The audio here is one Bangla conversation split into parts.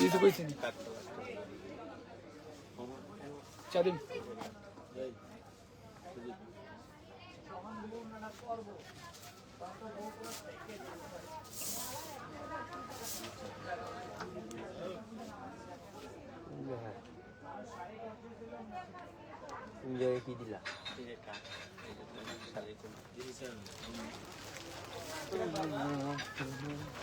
দিতে কইছি নি কি দিলা আপনি নি পেলে পেলে চলবো না এটি এখানে চার নম্বর চার নম্বর ও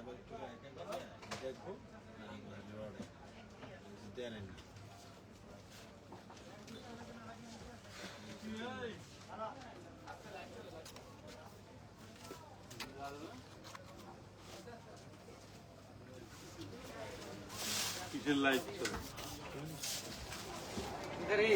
নম্বর টু আর নম্বর টু সেটা আইসি না এটা এটা হলো ও নম্বর কেটা আর যাইছি চা খাই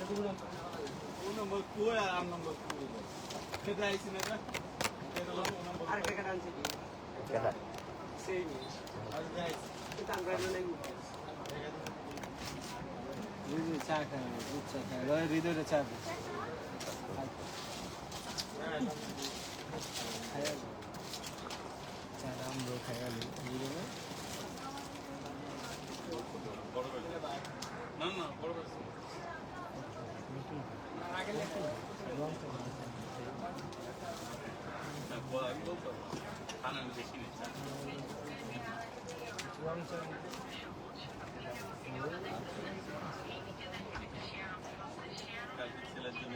দুধ চা খাই হৃদয়টা চা চা আমরা খাই না না বড় আমি বলতো খানা বেশি নিচ্ছে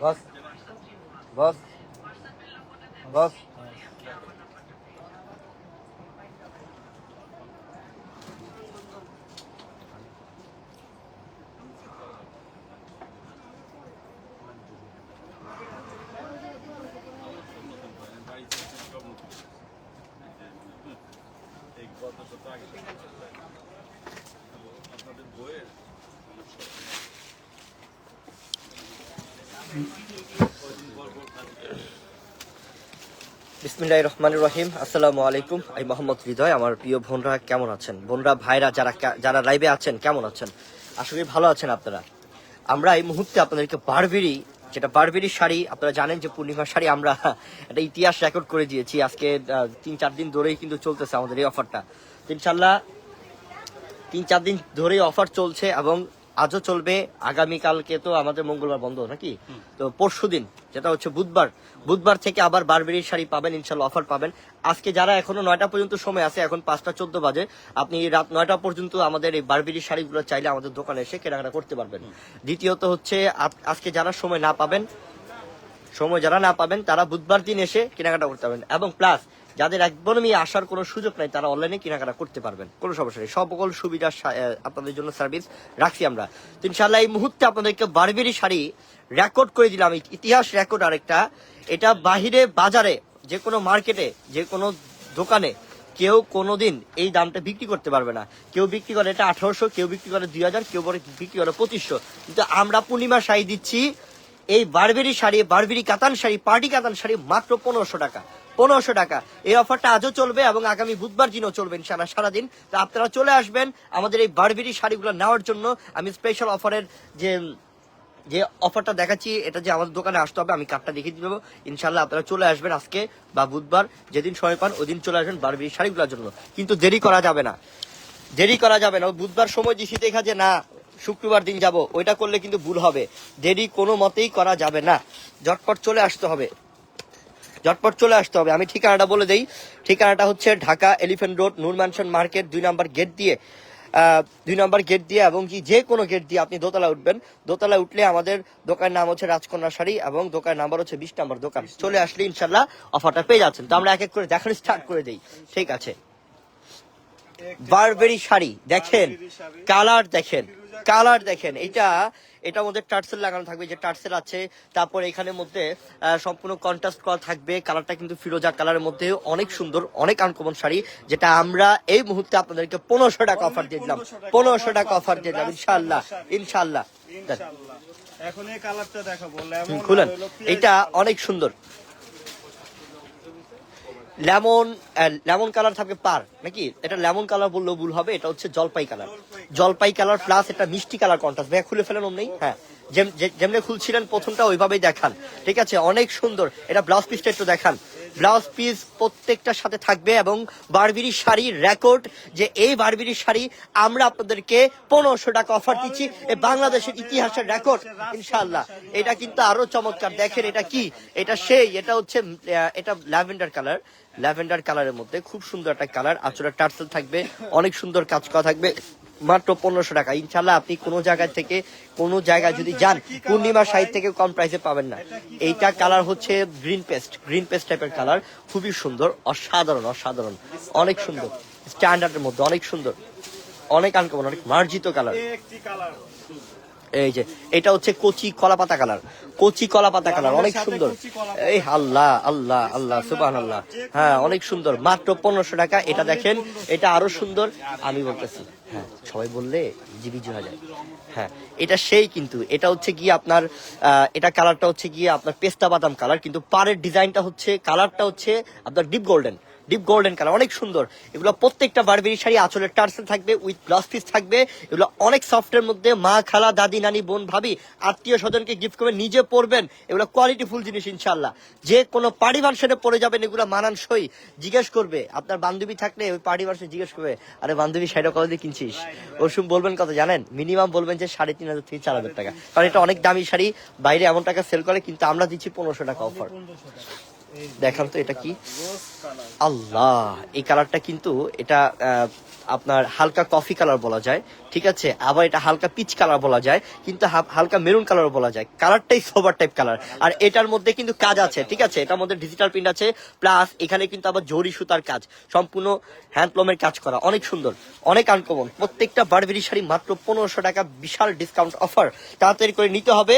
Bas. Bas. Bas. বিসমিল্লাহ রহমান রহিম আসসালামু আলাইকুম। আমি মোহাম্মদ হৃদয়। আমার প্রিয় বোনরা কেমন আছেন? বোনরা, ভাইরা, যারা যারা লাইভে আছেন, কেমন আছেন? করি ভালো আছেন আপনারা। আমরা এই মুহূর্তে আপনাদেরকে বারবেরি, যেটা বারবেরি শাড়ি, আপনারা জানেন যে পূর্ণিমা শাড়ি আমরা একটা ইতিহাস রেকর্ড করে দিয়েছি। আজকে তিন চার দিন ধরেই কিন্তু চলতেছে আমাদের এই অফারটা ইনশাল্লাহ তিন চার দিন ধরেই অফার চলছে এবং আজও চলবে। আগামীকালকে তো আমাদের মঙ্গলবার বন্ধ নাকি? তো পরশু দিন যেটা হচ্ছে বুধবার। বুধবার থেকে আবার বারবেরির শাড়ি পাবেন ইনশাল্লাহ অফার পাবেন। আজকে যারা এখনও নয়টা পর্যন্ত সময় আছে এখন পাঁচটা চোদ্দ বাজে আপনি রাত নয়টা পর্যন্ত আমাদের এই বারবেরির শাড়িগুলো চাইলে আমাদের দোকানে এসে কেনাকাটা করতে পারবেন। দ্বিতীয়ত হচ্ছে আজকে যারা সময় না পাবেন সময় যারা না পাবেন তারা বুধবার দিন এসে কেনাকাটা করতে পারবেন। এবং প্লাস যাদের একদমই আসার কোনো সুযোগ নাই, তারা অনলাইনে কেনাকাটা করতে পারবেন। কোনো সমস্যা নেই। সকল সুবিধা আপনাদের জন্য সার্ভিস রাখছি আমরা। তো ইনশাল্লাহ এই মুহূর্তে আপনাদেরকে বারবেরি শাড়ি রেকর্ড করে দিলাম। ইতিহাস রেকর্ড আরেকটা। এটা বাহিরে, বাজারে, যে কোনো মার্কেটে যে কোনো দোকানে কেউ কোনোদিন এই দামটা বিক্রি করতে পারবে না। কেউ বিক্রি করে এটা আঠারোশো, কেউ বিক্রি করে দুই হাজার, কেউ বিক্রি করে পঁচিশশো। কিন্তু আমরা পূর্ণিমা শাড়ি দিচ্ছি এই বারবেরি শাড়ি, বারবেরি কাতান শাড়ি, পার্টি কাতান শাড়ি মাত্র পনেরোশো টাকা। পনেরোশো টাকা। এই অফারটা আজও চলবে এবং আগামী বুধবার দিনও চলবে সারা সারাদিন। তো আপনারা চলে আসবেন আমাদের এই বারবেরি শাড়িগুলো নেওয়ার জন্য। আমি স্পেশাল অফারের যে যে অফারটা দেখাচ্ছি, এটা যে আমাদের দোকানে আসতে হবে, আমি কার্ডটা দেখিয়ে দিব। ইনশাল্লাহ আপনারা চলে আসবেন আজকে বা বুধবার, যেদিন সময় পান ওই দিন চলে আসবেন বারবেরি শাড়িগুলোর জন্য। কিন্তু দেরি করা যাবে না। দেরি করা যাবে না। বুধবার সময় দিছি দেখা যে না। শুক্রবার দিন যাব, ওইটা করলে কিন্তু ভুল হবে। দেরি কোনো মতেই করা যাবে না। ঝটপট চলে আসতে হবে। ঝটপট চলে আসতে হবে। আমি ঠিকানাটা বলে দেই। ঠিকানাটা হচ্ছে Dhaka elephant road, Noor mansion market, দুই নাম্বার গেট দিয়ে দুই নম্বর গেট দিয়ে এবং কি যে কোনো গেট দিয়ে আপনি দোতলা উঠবেন। দোতলা উঠলে আমাদের দোকানের নাম হচ্ছে রাজকন্যা শাড়ি এবং দোকানের নাম্বার হচ্ছে বিশ নম্বর দোকান। চলে আসলে ইনশাল্লাহ অফারটা পেয়ে যাচ্ছেন। তো আমরা এক এক করে দেখানো স্টার্ট করে দিই। ঠিক আছে। বারবেরি শাড়ি দেখেন কালার দেখেন কালার দেখেন এটা এটার মধ্যে টার্সেল লাগানো থাকবে যে টার্সেল আছে তারপর এখানের মধ্যে সম্পূর্ণ কন্ট্রাস্ট করা থাকবে কালারটা কিন্তু ফিরোজা কালারের মধ্যে অনেক সুন্দর অনেক আনকমন শাড়ি যেটা আমরা এই মুহূর্তে আপনাদেরকে পনেরোশো টাকা অফার দিয়ে দিলাম। পনেরোশো টাকা অফার দিয়ে দিলাম ইনশাল্লাহ ইনশাল্লাহ এখন এই কালারটা দেখাবো খুলেন। এটা অনেক সুন্দর। লেমন লেমন কালার থাকবে পার, নাকি? এটা লেমন কালার বললেও ভুল হবে, এটা হচ্ছে জলপাই কালার। জলপাই কালার প্লাস এটা মিষ্টি কালার কন্ট্রাস্ট ভাইয়া, খুলে ফেলেন অমনি? হ্যাঁ। যেমনি খুলছিলেন, প্রথমটা ওইভাবেই দেখান। ঠিক আছে? অনেক সুন্দর। এটা ব্লাউজ পিসটা একটু দেখান। ব্লাউজ পিস প্রত্যেকটার সাথে থাকবে এবং বারবিরি শাড়ির রেকর্ড যে এই বারবিরি শাড়ি আমরা আপনাদেরকে পনেরোশো টাকা অফার দিচ্ছি। এই বাংলাদেশের ইতিহাসের রেকর্ড ইনশাল্লাহ এটা কিন্তু আরও চমৎকার। দেখেন এটা কি? এটা সেই, এটা হচ্ছে এটা ল্যাভেন্ডার কালার। ল্যাভেন্ডার কালারের মধ্যে খুব সুন্দর একটা কালার। আচরা টার্সেল থাকবে, অনেক সুন্দর কাজ করা থাকবে। মাত্র পনেরোশো টাকা। ইনশাল্লাহ আপনি কোনো জায়গা থেকে কোনো জায়গায় যদি যান, পূর্ণিমা সাইড থেকে কম প্রাইসে পাবেন না। এইটা কালার হচ্ছে গ্রিন পেস্ট গ্রিন পেস্ট টাইপের কালার খুবই সুন্দর, অসাধারণ অসাধারণ। অনেক সুন্দর স্ট্যান্ডার্ডের মধ্যে অনেক সুন্দর। অনেক আনকমন অনেক মার্জিত কালার কালার এই যে এটা হচ্ছে কচি কলা পাতা কালার কচি কলা পাতা কালার অনেক সুন্দর। এই আল্লাহ আল্লাহ আল্লাহ সুবাহ আল্লাহ হ্যাঁ অনেক সুন্দর। মাত্র পনেরোশো টাকা এটা দেখেন এটা আরও সুন্দর। আমি বলতেছি হ্যাঁ সবাই বললে জিবিজি হয়ে যায়। হ্যাঁ এটা সেই কিন্তু এটা হচ্ছে গিয়ে আপনার আহ, এটা কালারটা হচ্ছে গিয়ে আপনার পেস্তা বাদাম কালার কিন্তু পাড়ের ডিজাইনটা হচ্ছে কালারটা হচ্ছে আপনার deep golden. Deep golden colour অনেক সুন্দর। এগুলো প্রত্যেকটা বারবেরি শাড়ি, আঁচলের টার্সেল থাকবে উইথ ব্লাউজ পিস থাকবে। এগুলো অনেক সফটের মধ্যে মা, খালা, দাদি, নানি, বোন, ভাবি, আত্মীয় স্বজনকে গিফট করবেন নিজে পরবেন। এগুলো কোয়ালিটি ফুল জিনিস ইনশাল্লাহ যে কোনো পার্টি ভার্সনে পরে যাবেন, এগুলো মানানসই। জিজ্ঞেস করবে, আপনার বান্ধবী থাকলে ওই পার্টি ভার্সনে জিজ্ঞেস করবে, আরে বান্ধবী, শাড়িটা কত দিয়ে কিনছিস? ওরসুম বলবেন কত, জানেন? মিনিমাম বলবেন যে সাড়ে তিন হাজার থেকে চার হাজার টাকা। কারণ এটা অনেক দামি শাড়ি, বাইরে এমন টাকা সেল করে, কিন্তু আমরা দিচ্ছি পনেরোশো টাকা অফার দেখান তো এটা কি? আল্লাহ, এই কালারটা কিন্তু এটা আপনার হালকা কফি কালার বলা যায়, ঠিক আছে? আবার এটা হালকা পিচ কালার বলা যায়, কিন্তু হালকা মেরুন কালার বলা যায়। কালারটাই সোবার টাইপ কালার। আর এটার মধ্যে কিন্তু কাজ আছে, ঠিক আছে? এটার মধ্যে ডিজিটাল প্রিন্ট আছে প্লাস এখানে কিন্তু আবার জরি সুতার কাজ, সম্পূর্ণ হ্যান্ডলুমের কাজ করা, অনেক সুন্দর, অনেক আনকমন। প্রত্যেকটা বারবেরি শাড়ি মাত্র পনেরোশো টাকা, বিশাল ডিসকাউন্ট অফার তাড়াতাড়ি করে নিতে হবে।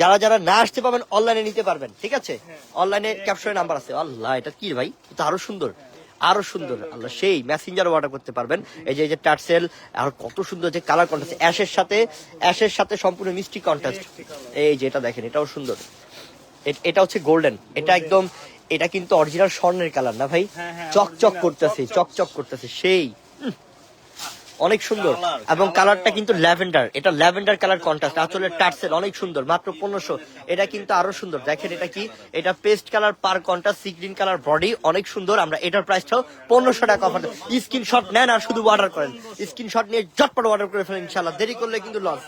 যারা যারা না আসতে পারবেন অনলাইনে নিতে পারবেন ঠিক আছে? অনলাইনে ক্যাপশনে নাম্বার আছে। আল্লাহ এটা কি ভাই? এটা আরও সুন্দর। আরও সুন্দর। আল্লাহ সেই মেসেঞ্জার অর্ডার করতে পারবেন। এই যে এই যে টার্সেল আর কত সুন্দর যে কালার কন্ট্রাস্ট অ্যাশের সাথে অ্যাশের সাথে সম্পূর্ণ মিষ্টি কন্ট্রাস্ট এই যে এটা দেখেন এটাও সুন্দর। এটা হচ্ছে গোল্ডেন এটা একদম এটা কিন্তু অরিজিনাল স্বর্ণের কালার না ভাই? হ্যাঁ, হ্যাঁ, চকচক করতেছে চকচক। করতেছে। সেই অনেক সুন্দর। এবং কালারটা কিন্তু ল্যাভেন্ডার। এটা ল্যাভেন্ডার কালার কন্ট্রাস্ট আসলে টার্সেল অনেক সুন্দর। মাত্র পনেরোশো। এটা কিন্তু আরও সুন্দর। দেখেন এটা কি? এটা পেস্ট কালার পার contrast sea green colour body অনেক সুন্দর। আমরা এটার প্রাইসটাও পনেরোশো টাকা অফার স্ক্রিনশট নেন আর শুধু অর্ডার করেন। স্ক্রিনশট নিয়ে ঝটপট অর্ডার করে ফেলেন ইনশাল্লাহ দেরি করলে কিন্তু লস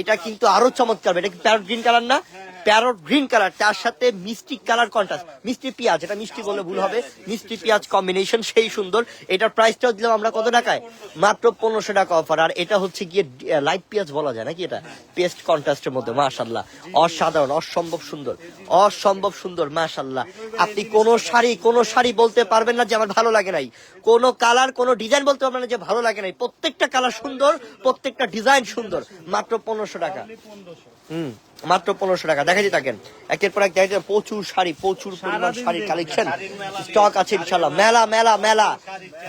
এটা কিন্তু আরও চমৎকার। এটা কি প্যারট গ্রিন কালার না? প্যারট গ্রিন কালার, তার সাথে মিষ্টি কালার কন্ট্রাস্ট মিষ্টি পেঁয়াজ, এটা মিষ্টি বলে ভুল হবে। মিষ্টি পেঁয়াজ কম্বিনেশন সেই সুন্দর। এটার প্রাইসটাও দিলাম আমরা কত টাকায়? মাত্র পনেরোশো টাকা অফার আর এটা হচ্ছে গিয়ে লাইট পেঁয়াজ বলা যায় নাকি এটা? পেস্ট কন্ট্রাস্টের মধ্যে মাশাল্লাহ অসাধারণ, অসম্ভব সুন্দর। অসম্ভব সুন্দর মাশাল্লাহ আপনি কোন শাড়ি কোন শাড়ি বলতে পারবেন না যে আমার ভালো লাগে নাই। কোন কালার, কোন ডিজাইন বলতে পারবেন না যে ভালো লাগে নাই। প্রত্যেকটা কালার সুন্দর, প্রত্যেকটা ডিজাইন সুন্দর। মাত্র পনেরোশো টাকা। হুম মাত্র পনেরোশো টাকা। থাকেন একের পর এক দেখা প্রচুর শাড়ি প্রচুর পরিমাণ শাড়ির কালেকশন স্টক আছে ইনশাল্লাহ মেলা মেলা মেলা।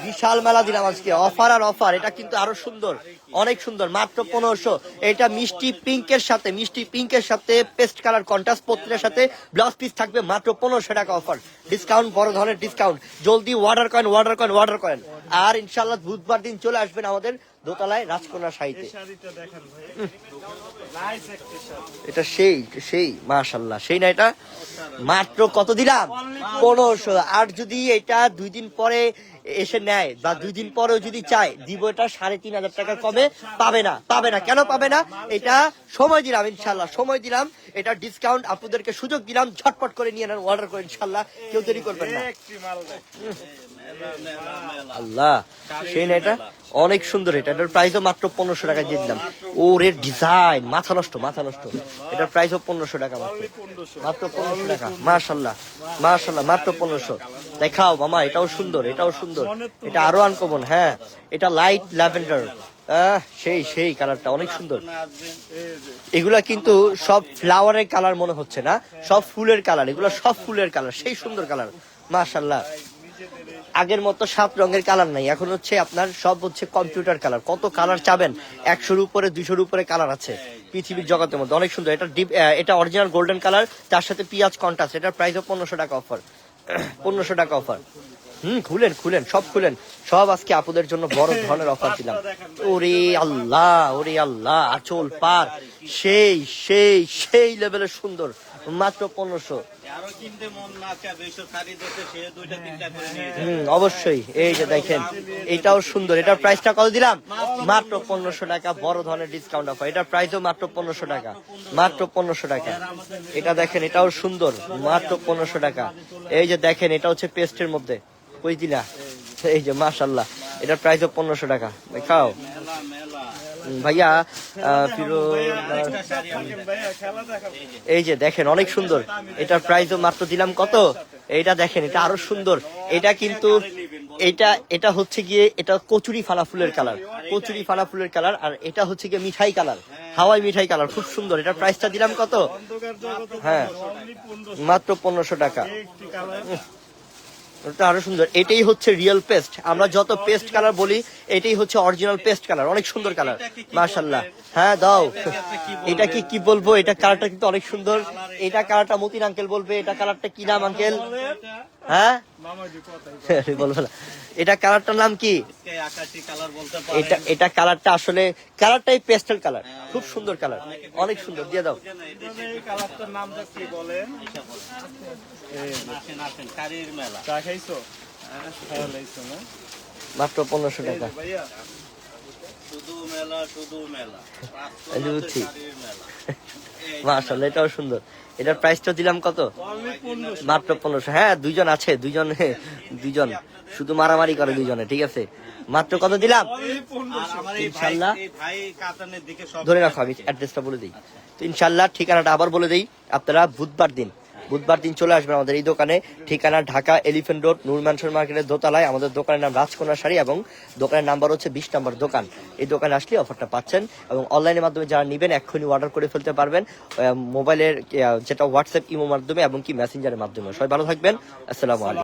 বিশাল মেলা দিলাম আজকে। অফার আর অফার। এটা কিন্তু আরও সুন্দর। অনেক সুন্দর। মাত্র পনেরোশো। এটা মিষ্টি পিঙ্কের সাথে মিষ্টি পিঙ্কের সাথে পেস্ট কালার কন্ট্রাস্ট পত্রের সাথে ব্লাউজ পিস থাকবে মাত্র পনেরোশো টাকা অফার। ডিসকাউন্ট বড় ধরনের ডিসকাউন্ট জলদি অর্ডার করেন অর্ডার করেন অর্ডার করেন। আর ইনশাল্লাহ বুধবার দিন চলে আসবেন আমাদের দোতলায় রাজকন্যা শাড়িতে একটা শাড়ি। এটা সেই সেই মাশাল্লাহ সেই না এটা? মাত্র কত দিলাম? পনেরোশো। আর যদি এটা দুই দিন পরে এসে নেয় বা দুই দিন পরেও যদি চায় দিব এটা সাড়ে তিন হাজার টাকা কমে পাবে না পাবে না। কেন পাবে না? এটা সময় দিলাম ইনশাল্লাহ সময় দিলাম। এটা ডিসকাউন্ট আপনাদেরকে সুযোগ দিলাম ঝটপট করে নিয়ে নেন অর্ডার করে ইনশাল্লাহ কেউ দেরি করবেন না। আল্লাহ, সেই না এটা? অনেক সুন্দর এটা। এটার প্রাইসও মাত্র পনেরোশো টাকা দিয়ে দিলাম। ওরে ডিজাইন মাথা নষ্ট মাথা নষ্ট। এটার প্রাইসও পনেরোশো টাকা মাত্র। মাত্র পনেরোশো টাকা। মাশাল্লাহ মাশাল্লাহ মাত্র পনেরোশো। দেখাও মামা, এটাও সুন্দর এটাও সুন্দর। এটা আরও আনকমন হ্যাঁ। এটা লাইট ল্যাভেন্ডার সেই সেই কালারটা অনেক সুন্দর। এগুলা কিন্তু সব ফ্লাওয়ারের কালার মনে হচ্ছে না। সব ফুলের কালার এগুলো সব ফুলের কালার সেই সুন্দর কালার মাশাল্লাহ আগের মতো সাত রঙের কালার নাই। এখন হচ্ছে আপনার সব হচ্ছে কম্পিউটার কালার। কত কালার চাবেন? একশোর উপরে দুশোর উপরে কালার আছে পৃথিবীর জগতের মধ্যে। অনেক সুন্দর। এটা ডিপ এটা অরিজিনাল গোল্ডেন কালার তার সাথে পিঁয়াজ কন্টাস এটার প্রাইসও পনেরোশো টাকা অফার পনেরোশো টাকা অফার হুম, খুলেন খুলেন, সব খুলেন। সব আজকে আপুদের জন্য বড় ধরনের অফার দিলাম। ওরে আল্লাহ ওরে আল্লাহ, আচল পার। সেই সেই সেই লেভেলের সুন্দর। মাত্র পনেরোশো। অবশ্যই। এই যে দেখেন এটাও সুন্দর। এটার প্রাইসটা কত দিলাম? মাত্র পনেরোশো টাকা বড় ধরনের ডিসকাউন্ট অফার এটার প্রাইসও মাত্র পনেরোশো টাকা। মাত্র পনেরোশো টাকা। এটা দেখেন এটাও সুন্দর। মাত্র পনেরোশো টাকা। এই যে দেখেন এটা হচ্ছে পেস্টের মধ্যে। কই দিলা? এই যে মাশাল্লাহ এটার প্রাইসও পনেরোশো টাকা। হুম, ভাইয়া এই যে দেখেন, অনেক সুন্দর। এটার প্রাইসও মাত্র দিলাম কত? এটা দেখেন, এটা আরও সুন্দর। এটা কিন্তু এটা এটা হচ্ছে গিয়ে এটা কচুরি ফালা ফুলের কালার। কচুরি ফালা ফুলের কালার, আর এটা হচ্ছে গিয়ে মিঠাই কালার। হাওয়াই মিঠাই কালার, খুব সুন্দর। এটার প্রাইসটা দিলাম কত? হ্যাঁ মাত্র পনেরোশো টাকা। আরও সুন্দর। এটাই হচ্ছে রিয়েল পেস্ট আমরা যত পেস্ট কালার বলি এটাই হচ্ছে অরিজিনাল পেস্ট কালার অনেক সুন্দর কালার মাশাল্লাহ হ্যাঁ দাও। এটা কি কি বলব? এটা কালারটা কিন্তু অনেক সুন্দর। এটা কালারটা মতিন আঙ্কেল বলবে। এটা কালারটা কি নাম আঙ্কেল হ্যাঁ? বলব না। এটা কালারটার নাম কি? আকাশি কালার বলতে এটা এটা কালারটা আসলে কালারটাই পেস্টেল কালার খুব সুন্দর কালার অনেক সুন্দর। দিয়ে দাও। কালারটার নামটা কি বলেন? চা খাইছো? হ্যাঁ লাইছো না। মাত্র পনেরোশো টাকা। এটাও সুন্দর। এটার প্রাইসটা দিলাম কত? মাত্র পনেরোশো। হ্যাঁ দুইজন আছে দুইজন দুইজন। শুধু মারামারি করে দুইজনে ঠিক আছে? মাত্র কত দিলাম? আর আমার এই ভাই ইনশাল্লাহ। এই ভাই কাতানের দিকে সব ধরে রাখো আমি অ্যাড্রেসটা বলে দিই। তো ইনশাল্লাহ ঠিকানাটা আবার বলে দিই। আপনারা বুধবার দিন বুধবার দিন চলে আসবেন আমাদের এই দোকানে। ঠিকানা Dhaka elephant road, Noor mansion মার্কেটের দোতলায়। আমাদের দোকানের নাম রাজকন্যা শাড়ি এবং দোকানের নাম্বার হচ্ছে বিশ নম্বর দোকান। এই দোকানে আসলে অফারটা পাচ্ছেন এবং অনলাইনের মাধ্যমে যারা নেবেন, এক্ষুনি অর্ডার করে ফেলতে পারবেন। মোবাইলের যেটা হোয়াটসঅ্যাপ ইমো মাধ্যমে এবং কি মেসেঞ্জারের মাধ্যমে। সবাই ভালো থাকবেন। আসসালামু আলাইকুম।